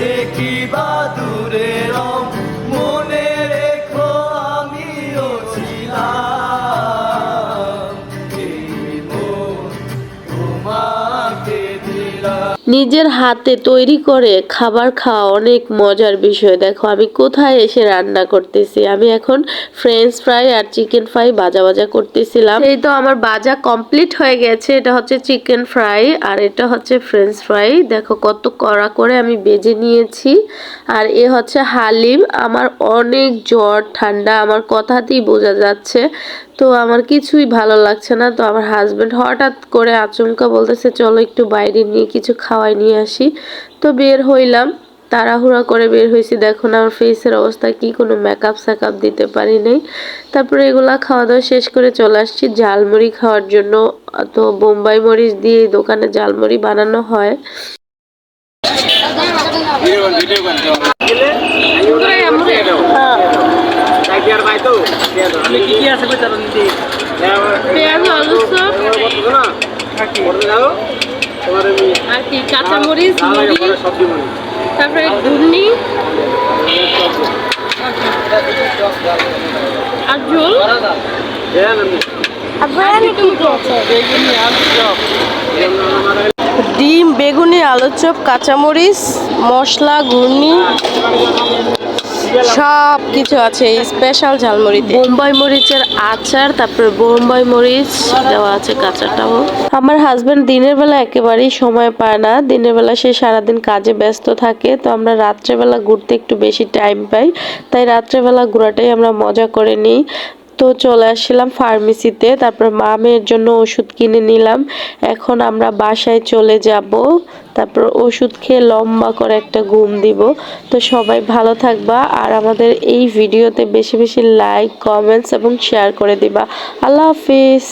কাছে কি বা রং? নিজের হাতে তৈরি করে খাবার খাওয়া অনেক মজার বিষয়। দেখো, আমি কোথায় এসে রান্না করতেছি? আমি এখন ফ্রেঞ্চ ফ্রাই আর চিকেন ফ্রাই ভাজা ভাজা করতেছিলাম। এই তো আমার বাজা কমপ্লিট হয়ে গেছে। এটা হচ্ছে চিকেন ফ্রাই আর এটা হচ্ছে ফ্রেঞ্চ ফ্রাই দেখো, কত কড়া করে আমি বেজে নিয়েছি। আর এ হচ্ছে হালিম। আমার অনেক জ্বর, ঠান্ডা। আমার কথাতেই বোঝা যাচ্ছে। তো আমার কিছুই ভালো লাগছে না। তো আমার হাজব্যান্ড হঠাৎ করে আচমকা বলতেছে, চলো একটু বাইরে নিয়ে কিছু খাওয়াই নিয়ে আসি। তো বের হইলাম তাড়াহুড়া করে বের হয়েছি দেখো না আমার ফেসের অবস্থা কি কোনো মেকআপ স্যাকআপ দিতে পারি নাই। তারপরে এগুলা খাওয়া দাওয়া শেষ করে চলে আসছি ঝালমুড়ি খাওয়ার জন্য। তো বোম্বাই মরিচ দিয়ে দোকানে ঝালমুড়ি বানানো হয়। পেঁয়াজ আলুর চপ আর কি কাঁচামরিচ মুড়ি তারপরে ঘুগনি। আর ঝোল। ডিম বেগুনি আলুর চপ কাঁচামরিচ মশলা ঘুগনি। সব কিছু আছে স্পেশাল ঝালমুড়িতে। বোম্বাই মরিচের আচার তারপরে বোম্বাই মরিচ দেওয়া আছে কাঁচাটাও। আমার হাজব্যান্ড দিনের বেলা একেবারেই সময় পায় না। দিনের বেলা সে সারাদিন কাজে ব্যস্ত থাকে তো আমরা রাত্রেবেলা ঘুরতে একটু বেশি টাইম পাই। তাই রাত্রেবেলা ঘোরাটাই আমরা মজা করে নিই। তো চলে আসছিলাম ফার্মেসিতে তারপর মা মেয়ের জন্য ওষুধ কিনে নিলাম। এখন আমরা বাসায় চলে যাব, তারপর ওষুধ খেয়ে লম্বা করে একটা ঘুম দিব। তো সবাই ভালো থাকবা, আর আমাদের এই ভিডিওতে বেশি বেশি লাইক কমেন্টস এবং শেয়ার করে দিবা। আল্লাহ হাফিজ।